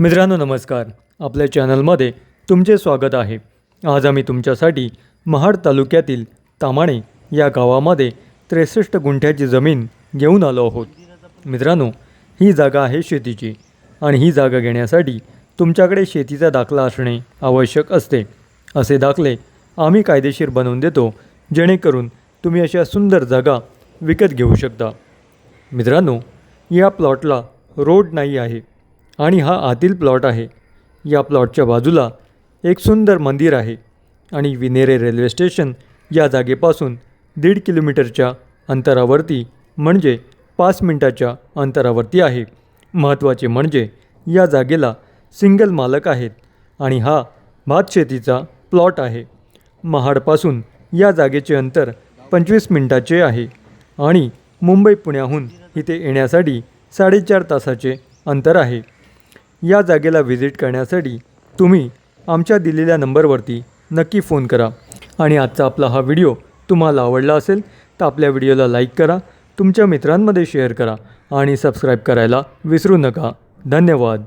मित्रांनो नमस्कार. आपल्या चॅनलमध्ये तुमचे स्वागत आहे. आज आम्ही तुमच्यासाठी महाड तालुक्यातील तामाणे या गावामध्ये त्रेसष्ट गुंठ्याची जमीन घेऊन आलो आहोत. मित्रांनो ही जागा आहे शेतीची आणि ही जागा घेण्यासाठी तुमच्याकडे शेतीचा दाखला असणे आवश्यक असते. असे दाखले आम्ही कायदेशीर बनवून देतो जेणेकरून तुम्ही अशा सुंदर जागा विकत घेऊ शकता. मित्रांनो या प्लॉटला रोड नाही आहे. आणि हा आतील प्लॉट आहे. या प्लॉटच्या बाजूला एक सुंदर मंदिर आहे आणि विनेरे रेल्वे स्टेशन या जागेपासून दीड किलोमीटरच्या अंतरावरती म्हणजे पाच मिनटाच्या अंतरावरती आहे. महत्त्वाचे म्हणजे या जागेला सिंगल मालक आहेत आणि हा भातशेतीचा प्लॉट आहे. महाडपासून या जागेचे अंतर पंचवीस मिनटाचे आहे आणि मुंबई पुण्याहून इथे येण्यासाठी साडेचार तासाचे अंतर आहे. या जागेला व्हिजिट करण्यासाठी तुम्ही आमच्या दिलेल्या नंबरवरती नक्की फोन करा. आणि आजचा आपला हा व्हिडिओ तुम्हाला आवडला असेल तर आपल्या व्हिडिओला लाईक करा तुमच्या मित्रांमध्ये शेअर करा आणि सबस्क्राईब करायला विसरू नका. धन्यवाद.